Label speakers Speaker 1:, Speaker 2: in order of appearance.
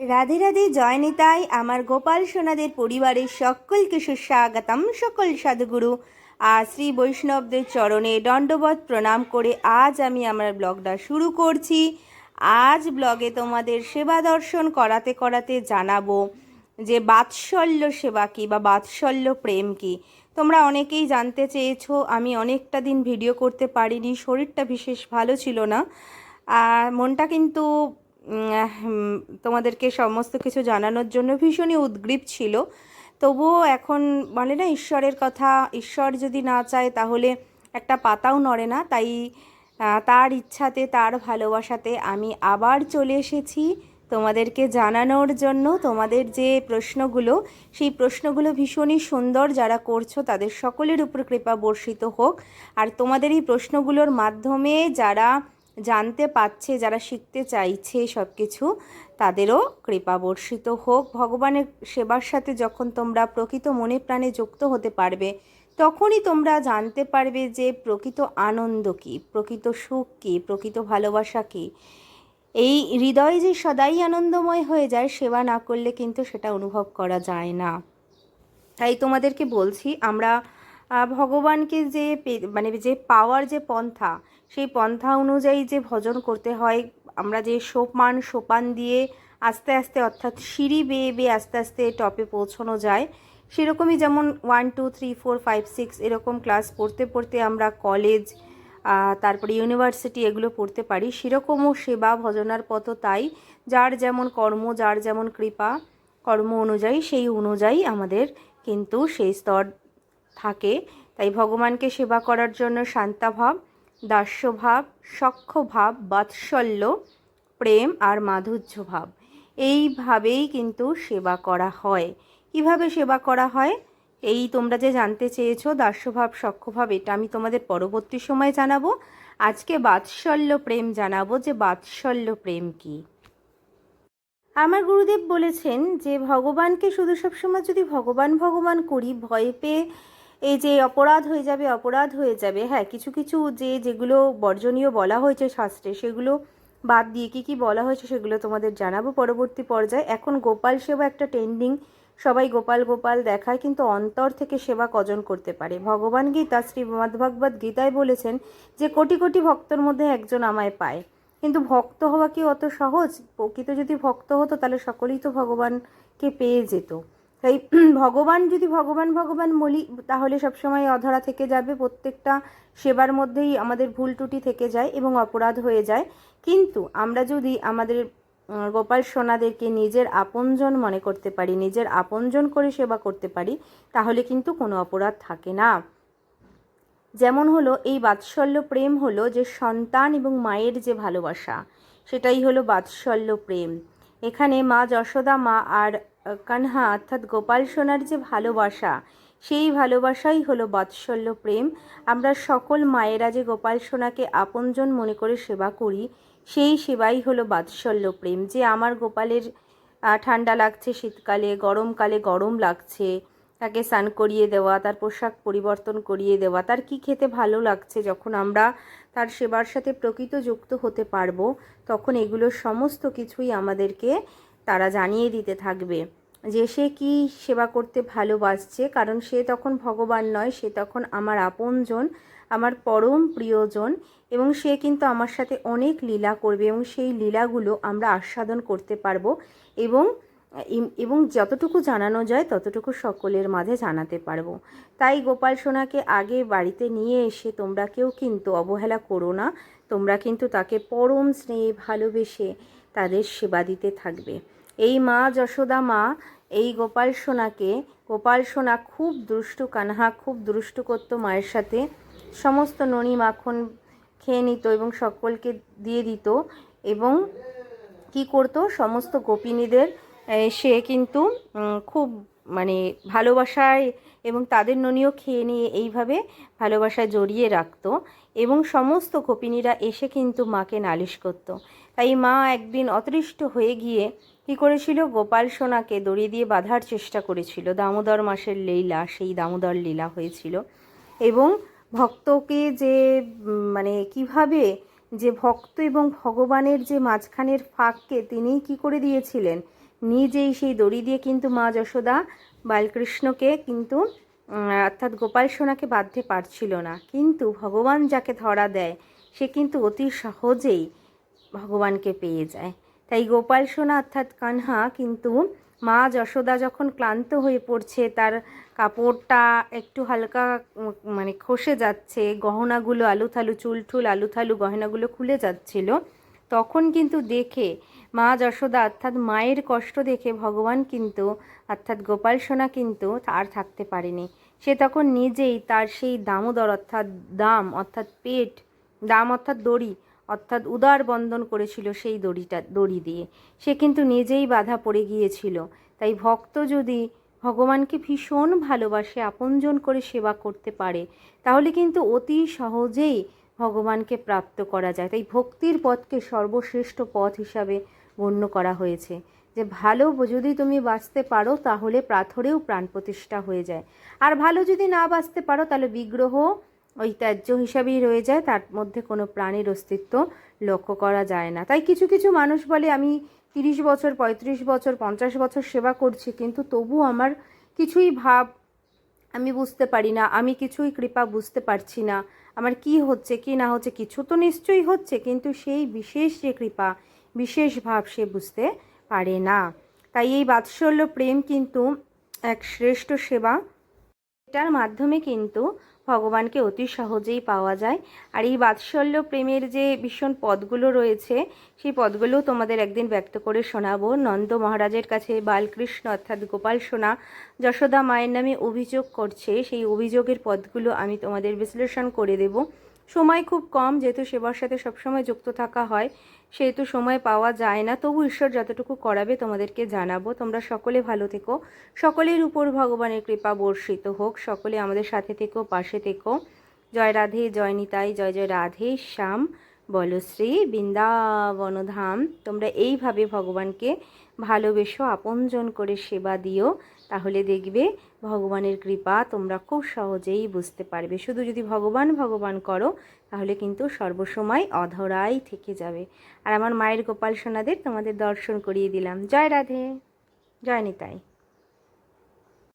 Speaker 1: রাধে রাধে, জয় নিতাই। আমার গোপাল সোনাদের পরিবারের সকলকে সুস্বাগতম, সকল সাধুগুরু। আর শ্রী বৈষ্ণবদের চরণে দণ্ডবত প্রণাম করে আজ আমি আমার ব্লগটা শুরু করছি। আজ ব্লগে তোমাদের সেবা দর্শন করাতে করাতে জানাব যে বাৎসল্য সেবা কী বা বাৎসল্য প্রেম কী। তোমরা অনেকেই জানতে চেয়েছো, আমি অনেকটা দিন ভিডিও করতে পারিনি, শরীরটা বিশেষ ভালো ছিল না। আর মনটা কিন্তু তোমাদেরকে সমস্ত কিছু জানানোর জন্য ভীষণই উদ্গ্রীব ছিল। তবুও এখন বলে না ঈশ্বরের কথা, ঈশ্বর যদি না চায় তাহলে একটা পাতাও নড়ে না। তাই তার ইচ্ছাতে, তার ভালোবাসাতে আমি আবার চলে এসেছি তোমাদেরকে জানানোর জন্য। তোমাদের যে প্রশ্নগুলো, সেই প্রশ্নগুলো ভীষণই সুন্দর যারা করছ তাদের সকলের উপর কৃপা বর্ষিত হোক। আর তোমাদের এই প্রশ্নগুলোর মাধ্যমে যারা জানতে পারছে, যারা শিখতে চাইছে সব কিছু তাদেরও কৃপা বর্ষিত হোক। ভগবানের সেবার সাথে যখন তোমরা প্রকৃত মনে প্রাণে যুক্ত হতে পারবে, তখনই তোমরা জানতে পারবে যে প্রকৃত আনন্দ কী, প্রকৃত সুখ কী, প্রকৃত ভালোবাসা কী। এই হৃদয় যে সদাই আনন্দময় হয়ে যায়, সেবা না করলে কিন্তু সেটা অনুভব করা যায় না। তাই তোমাদেরকে বলছি, আমরা ভগবানকে যে মানে যে পাওয়ার যে পন্থা, সেই পন্থা অনুযায়ী যে ভজন করতে হয়, আমরা যে সোপান সোপান দিয়ে আস্তে আস্তে, অর্থাৎ সিঁড়ি বেয়ে বেয়ে আস্তে আস্তে টপে পৌঁছানো যায়, সেরকমই যেমন one two three four five six এরকম ক্লাস পড়তে পড়তে আমরা কলেজ তারপরে ইউনিভার্সিটি এগুলো পড়তে পারি, সেরকমও সেবা ভজনার পথ তাই, যার যেমন কর্ম, যার যেমন কৃপা, কর্ম অনুযায়ী, সেই অনুযায়ী আমাদের কিন্তু সেই স্তর থাকে। তাই ভগবানকে সেবা করার জন্য শান্তাভাব, দাস্যভাব সখ্যভাব বাৎসল্য, প্রেম আর মাধুর্য ভাব এইভাবেই কিন্তু সেবা করা হয়। কীভাবে সেবা করা হয়? এই তোমরা যে জানতে চেয়েছো, দাস্যভাব সখ্যভাব এটা আমি তোমাদের পরবর্তী সময় জানাব। আজকে বাৎসল্য প্রেম জানাব যে বাৎসল্য প্রেম কী? আমার গুরুদেব বলেছেন যে, ভগবানকে শুধু সবসময় যদি ভগবান ভগবান করি, ভয় পেয়ে এই যে অপরাধ হয়ে যাবে, অপরাধ হয়ে যাবে হ্যাঁ কিছু কিছু যে যেগুলো বর্জনীয় বলা হয়েছে শাস্ত্রে, সেগুলো বাদ দিয়ে কি কি বলা হয়েছে সেগুলো তোমাদের জানাব পরবর্তী পর্যায়ে। এখন গোপাল সেবা একটা ট্রেন্ডিং সবাই গোপাল গোপাল দেখায়, কিন্তু অন্তর থেকে সেবা কজন করতে পারে? ভগবান গীতা, শ্রী মদ্ভগবত গীতায় বলেছেন যে কোটি কোটি ভক্তর মধ্যে একজন আমায় পায়। কিন্তু ভক্ত হওয়া কি অত সহজ? প্রকৃত যদি ভক্ত হতো, তাহলে সকলেই তো ভগবানকে পেয়ে যেত। তাই ভগবান যদি ভগবান ভগবান বলি, তাহলে সবসময় অধরা থেকে যাবে, প্রত্যেকটা সেবার মধ্যেই আমাদের ভুল ত্রুটি থেকে যায় এবং অপরাধ হয়ে যায়। কিন্তু আমরা যদি আমাদের গোপাল সোনাদেরকে নিজের আপনজন মনে করতে পারি, নিজের আপনজন করে সেবা করতে পারি, তাহলে কিন্তু কোনো অপরাধ থাকে না। যেমন হলো, এই বাৎসল্য প্রেম হলো যে সন্তান এবং মায়ের যে ভালোবাসা, সেটাই হলো বাৎসল্য প্রেম। এখানে মা যশোদা, মা আর কানহা অর্থাৎ গোপাল সোনার যে ভালোবাসা, সেই ভালোবাসাই হলো বাৎসল্য প্রেম। আমরা সকল মায়েরা যে গোপাল সোনাকে আপনজন মনে করে সেবা করি, সেই সেবাই হলো বাৎসল্য প্রেম। যে আমার গোপালের ঠান্ডা লাগছে শীতকালে, গরমকালে গরম লাগছে, তাকে স্নান করিয়ে দেওয়া, তার পোশাক পরিবর্তন করিয়ে দেওয়া, তার কি খেতে ভালো লাগছে যখন আমরা তার সেবার সাথে প্রকৃত যুক্ত হতে পারব, তখন এগুলো সমস্ত কিছুই আমাদেরকে তারা জানিয়ে দিতে থাকবে যে সে কি সেবা করতে ভালোবাসছে, কারণ সে তখন ভগবান নয়, সে তখন আমার আপনজন, আমার পরম প্রিয়জন এবং সে কিন্তু আমার সাথে অনেক লীলা করবে এবং সেই লীলাগুলো আমরা আস্বাদন করতে পারব এবং এবং যতটুকু জানানো যায় ততটুকু সকলের মাঝে জানাতে পারব। তাই গোপাল সোনাকে আগে বাড়িতে নিয়ে এসে তোমরা কেউ কিন্তু অবহেলা করো না, তোমরা কিন্তু তাকে পরম স্নেহে ভালোবেসে তাদের সেবা দিতে থাকবে। এই মা যশোদা মা, এই গোপাল সোনাকে, গোপাল সোনা খুব দুষ্টু কানহা, খুব দুষ্টু করতো মায়ের সাথে। সমস্ত ননি মাখন খেয়ে নিত এবং সকলকে দিয়ে দিত এবং কি করতো? সমস্ত গোপিনীদের সে কিন্তু খুব মানে ভালোবাসায় এবং তাদের ননিও খেয়ে নিয়ে এইভাবে ভালোবাসায় জড়িয়ে রাখত এবং সমস্ত গোপিনীরা এসে কিন্তু মাকে নালিশ করত। তাই মা একদিন অতৃষ্ট হয়ে গিয়ে কী করেছিল? গোপাল সোনাকে দড়ি দিয়ে বাঁধার চেষ্টা করেছিল। দামোদর মাসের লীলা, সেই দামোদর লীলা হয়েছিল। এবং ভক্তকে যে মানে কীভাবে যে ভক্ত এবং ভগবানের যে মাঝখানের ফাঁককে তিনিই কি করে দিয়েছিলেন? নিজেই সেই দড়ি দিয়ে কিন্তু মা যশোদা বালকৃষ্ণকে কিন্তু অর্থাৎ গোপাল সোনাকে বাঁধতে পারছিল না। কিন্তু ভগবান যাকে ধরা দেয়, সে কিন্তু অতি সহজেই ভগবানকে পেয়ে যায়। তাই গোপাল সোনা অর্থাৎ কানহা কিন্তু মা যশোদা যখন ক্লান্ত হয়ে পড়ছে, তার কাপড়টা একটু হালকা মানে খসে যাচ্ছে, গহনাগুলো আলুথালু চুলঠুল আলুথালু গহনাগুলো খুলে যাচ্ছিল, তখন কিন্তু দেখে মা যশোদা অর্থাৎ মায়ের কষ্ট দেখে ভগবান কিন্তু, অর্থাৎ গোপাল সোনা কিন্তু আর থাকতে পারেনি। সে তখন নিজেই তার সেই দামোদর অর্থাৎ দাম, অর্থাৎ পেট, দাম অর্থাৎ দড়ি অর্থাৎ উদার বন্ধন করেছিল সেই দড়িটা, দড়ি দিয়ে। সে কিন্তু নিজেই বাধা পড়ে গিয়েছিল। তাই ভক্ত যদি ভগবানকে ভীষণ ভালোবাসে, আপনজন করে সেবা করতে পারে, তাহলে কিন্তু অতি সহজেই ভগবানকে প্রাপ্ত করা যায়। তাই ভক্তির পথকে সর্বশ্রেষ্ঠ পথ হিসাবে গণ্য করা হয়েছে। যে ভালো যদি তুমি বাঁচতে পারো, তাহলে প্রাথরেও প্রাণ প্রতিষ্ঠা হয়ে যায়। আর ভালো যদি না বাঁচতে পারো, তাহলে বিগ্রহ ত্যায্য হিসাবেই রয়ে যায়, তার মধ্যে কোনো প্রাণীর অস্তিত্ব লক্ষ্য করা যায় না। তাই কিছু কিছু মানুষ বলে, আমি তিরিশ বছর, পঁয়ত্রিশ বছর, পঞ্চাশ বছর সেবা করছি, কিন্তু তবু আমার কিছুই ভাব আমি বুঝতে পারি না, আমি কিছুই কৃপা বুঝতে পারছি না, আমার কি হচ্ছে, কি না হচ্ছে, কিছু তো নিশ্চয়ই হচ্ছে, কিন্তু সেই বিশেষ যে কৃপা, বিশেষ ভাব সে বুঝতে পারে না। তাই এই বাৎসল্য প্রেম কিন্তু এক শ্রেষ্ঠ সেবা। এটার মাধ্যমে কিন্তু ভগবানকে অতি সহজেই পাওয়া যায়। আর এই বাৎসল্য প্রেমের যে ভীষণ পদগুলো রয়েছে, সেই পদগুলো তোমাদের একদিন ব্যক্ত করে শোনাবো। নন্দ মহারাজের কাছে বালকৃষ্ণ অর্থাৎ গোপাল সোনা যশোদা মায়ের নামে অভিযোগ করছে। সেই অভিযোগের পদগুলো আমি তোমাদের বিশ্লেষণ করে দেব। সময় খুব কম, যেহেতু সেবার সাথে সবসময় যুক্ত থাকা হয়। সেহেতু সময় পাওয়া যায় না। তবু ঈশ্বর যতটুকু করাবে তোমাদেরকে জানাব। তোমরা সকলে ভালো থেকো। সকলের উপর ভগবানের কৃপা বর্ষিত হোক। সকলে আমাদের সাথে থেকো, পাশে থেকো। জয় রাধে, জয় নিতাই, জয় জয় রাধে, শ্যাম। বলশ্রী বৃন্দাবনধাম। তোমরা এইভাবে ভগবানকে ভালোবেসো, আপনজন করে সেবা দিও। তাহলে দেখবে ভগবানের কৃপা তোমরা খুব সহজেই বুঝতে পারবে। শুধু যদি ভগবান ভগবান করো, তাহলে কিন্তু সর্বসময় অধরাই থেকে যাবে। আর আমার মায়ের গোপাল সোনাদের তোমাদের দর্শন করিয়ে দিলাম। জয় রাধে। জয় নিতাই।